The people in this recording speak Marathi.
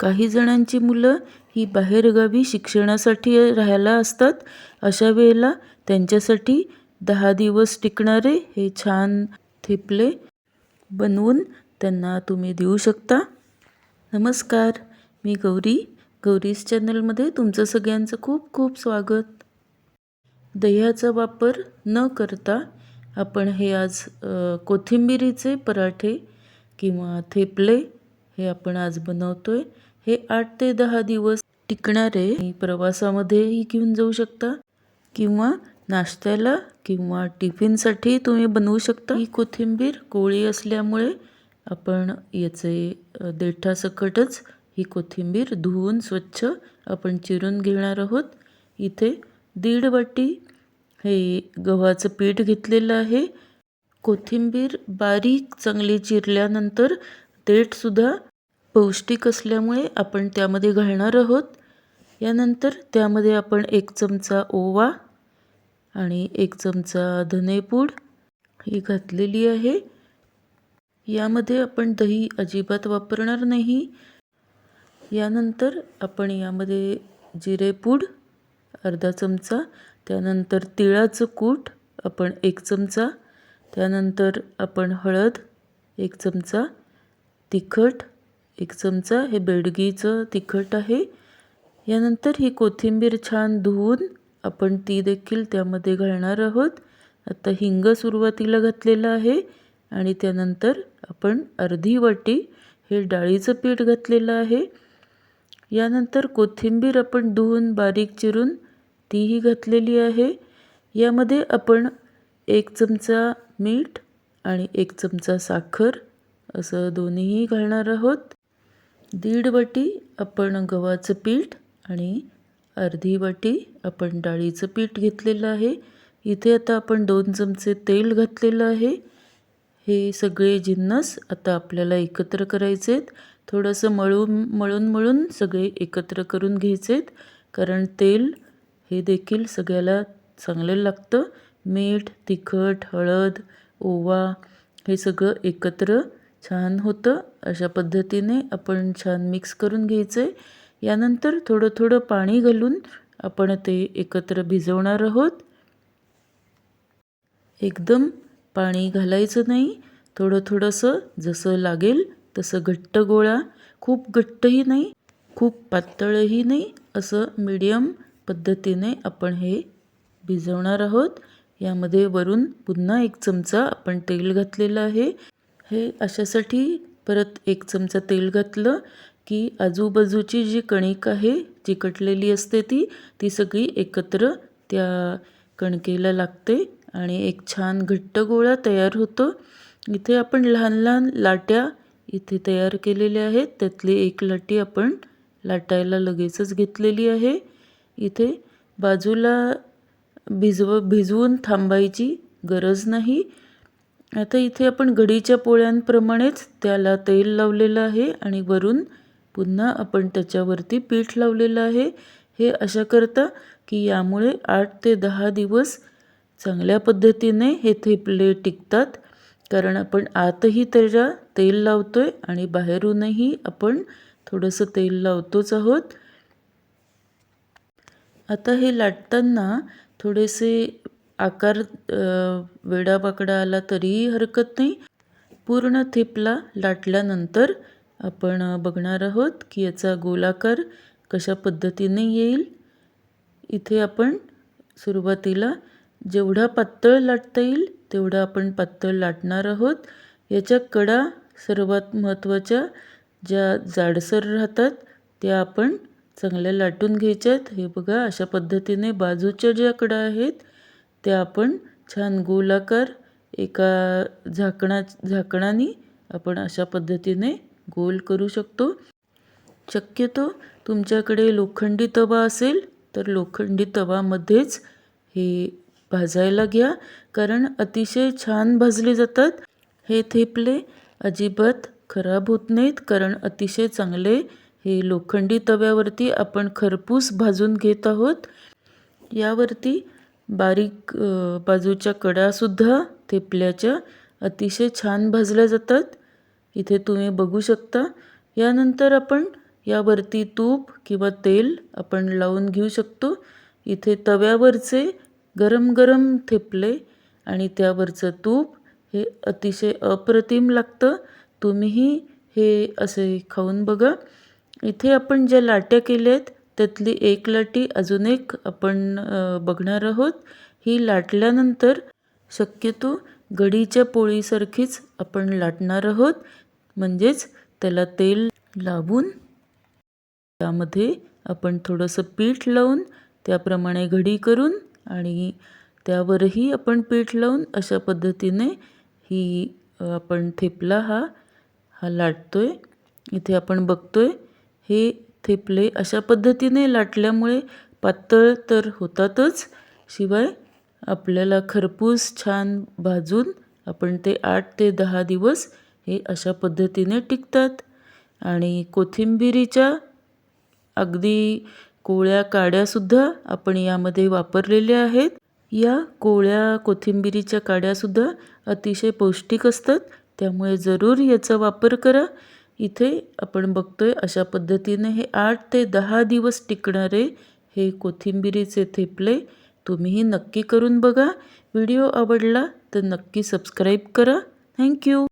काही जणांची मुलं ही बाहेरगावी शिक्षणासाठी राहायला असतात. अशा वेळेला त्यांच्यासाठी दहा दिवस टिकणारे हे छान थेपले बनवून त्यांना तुम्ही देऊ शकता. नमस्कार मी गौरी. गौरीज चॅनलमध्ये तुमचं सगळ्यांचं खूप खूप स्वागत. दह्याचा वापर न करता आपण हे आज कोथिंबिरीचे पराठे किंवा थेपले हे आपण आज बनवतो आहे हे आठ ते दहा दिवस टिकणारे प्रवासामध्येही घेऊन जाऊ शकता किंवा नाश्त्याला किंवा टिफिनसाठी तुम्ही बनवू शकता. ही कोथिंबीर कोळी असल्यामुळे आपण याचे देठासकटच ही कोथिंबीर धुवून स्वच्छ आपण चिरून घेणार आहोत. इथे दीड वाटी हे गव्हाचं पीठ घेतलेलं आहे. कोथिंबीर बारीक चांगली चिरल्यानंतर देठसुद्धा पौष्टिक असल्यामुळे आपण त्यामध्ये घालणार आहोत. यानंतर त्यामध्ये आपण एक चमचा ओवा आणि एक चमचा धनेपूड ही घातलेली आहे. यामध्ये आपण दही अजिबात वापरणार नाही. यानंतर आपण यामध्ये जिरेपूड अर्धा चमचा त्यानंतर तिळाचं कूट आपण एक चमचा त्यानंतर आपण हळद एक चमचा तिखट एक चमचा हे बेडगीचं तिखट आहे. यानंतर ही कोथिंबीर छान धुवून आपण ती देखील त्यामध्ये घालणार आहोत. आता हिंग सुरुवातीला घातलेलं आहे आणि त्यानंतर आपण अर्धी वाटी हे डाळीचं पीठ घातलेलं आहे. यानंतर कोथिंबीर आपण धुवून बारीक चिरून तीही घातलेली आहे. यामध्ये आपण एक चमचा मीठ आणि एक चमचा साखर असं दोन्हीही घालणार आहोत. दीड वाटी आपण गव्हाचं पीठ आणि अर्धी वाटी आपण डाळीचं पीठ घेतलेलं आहे. इथे आता आपण दोन चमचे तेल घातलेलं आहे. हे सगळे जिन्नस आता आपल्याला एकत्र करायचे आहेत. थोडंसं मळून मळून मळून सगळे एकत्र करून घ्यायचे आहेत. कारण तेल हे देखील सगळ्याला चांगलं लागतं. मीठ तिखट हळद ओवा हे सगळं एकत्र छान होतं. अशा पद्धतीने आपण छान मिक्स करून घ्यायचं आहे यानंतर थोडं थोडं पाणी घालून आपण ते एकत्र भिजवणार आहोत. एकदम पाणी घालायचं नाही. थोडं थोडंसं जसं लागेल तसं घट्ट गोळा. खूप घट्टही नाही खूप पातळही नाही. असं मीडियम पद्धतीने आपण हे भिजवणार आहोत. यामध्ये वरून पुन्हा एक चमचा आपण तेल घातलेलं आहे. हे अशासाठी परत एक चमचा तेल घातलं की आजूबाजूची जी कणिक आहे चिकटलेली असते ती ती सगळी एकत्र त्या कणकेला लागते आणि एक छान घट्ट गोळा तयार होतो. इथे आपण लहान लहान लाट्या इथे तयार केलेल्या आहेत. त्यातली एक लाटी आपण लाटायला लगेचच घेतलेली आहे. इथे बाजूला भिजव भिजवून थांबायची गरज नाही. आता इथे आपण घडीच्या पोळ्यांप्रमाणेच त्याला तेल लावलेलं आहे आणि वरून पुन्हा आपण त्याच्यावरती पीठ लावलेलं आहे. हे अशा करता की यामुळे आठ ते दहा दिवस चांगल्या पद्धतीने हे थेपले टिकतात. कारण आपण आतही त्याच्या तेल लावतो आहे आणि बाहेरूनही आपण थोडंसं तेल लावतोच आहोत. आता हे लाटताना थोडेसे आकार वेडापाकडा आला तरीही हरकत नाही. पूर्ण थेपला लाटल्यानंतर आपण बघणार आहोत की याचा गोलाकार कशा पद्धतीने येईल. इथे आपण सुरुवातीला जेवढा पातळ लाटता येईल तेवढा आपण पातळ लाटणार आहोत. याच्या कडा सर्वात महत्त्वाच्या ज्या जाडसर राहतात त्या आपण चांगल्या लाटून घ्यायच्या आहेत हे बघा अशा पद्धतीने बाजूच्या ज्या कडा आहेत ते आपण छान गोलाकार एका झाकणा झाकणाने आपण अशा पद्धतीने गोल करू शकतो. शक्यतो तुमच्याकडे लोखंडी तवा असेल तर लोखंडी तवामध्येच हे भाजायला घ्या कारण अतिशय छान भाजले जातात. हे थेपले अजिबात खराब होत नाहीत कारण अतिशय चांगले हे लोखंडी तव्यावरती आपण खरपूस भाजून घेत आहोत. यावरती बारीक बाजूच्या कड्यासुद्धा थेपल्याच्या अतिशय छान भाजल्या जातात. इथे तुम्ही बघू शकता. यानंतर आपण यावरती तूप किंवा तेल आपण लावून घेऊ शकतो. इथे तव्यावरचे गरम गरम थेपले आणि त्यावरचं तूप हे अतिशय अप्रतिम लागतं. तुम्हीही हे असे खाऊन बघा. इथे आपण ज्या लाट्या केल्या आहेत त्यातली एक लाटी अजून एक आपण बघणार आहोत. ही लाटल्यानंतर शक्यतो गडीच्या पोळीसारखीच आपण लाटणार आहोत. म्हणजेच त्याला तेल लावून त्यामध्ये आपण थोडंसं पीठ लावून त्याप्रमाणे घडी करून आणि त्यावरही आपण पीठ लावून अशा पद्धतीने ही आपण थेपला हा हा लाटतो आहे इथे आपण बघतो आहे हे थेपले. अशा पद्धतीने लाटल्यामुळे पातळ तर होतातच शिवाय आपल्याला खरपूस छान भाजून आपण ते आठ ते दहा दिवस हे अशा पद्धतीने टिकतात. आणि कोथिंबिरीच्या अगदी कोळ्या काड्यासुद्धा आपण यामध्ये वापरलेल्या आहेत. या कोळ्या कोथिंबिरीच्या काड्यासुद्धा अतिशय पौष्टिक असतात त्यामुळे जरूर याचा वापर करा. इथे आपण बघतोय अशा पद्धतीने हे आठ ते दहा दिवस टिकणारे हे कोथिंबिरीचे थेपले. तुम्हीही नक्की करून बघा. व्हिडिओ आवडला तर नक्की सबस्क्राईब करा. थँक्यू.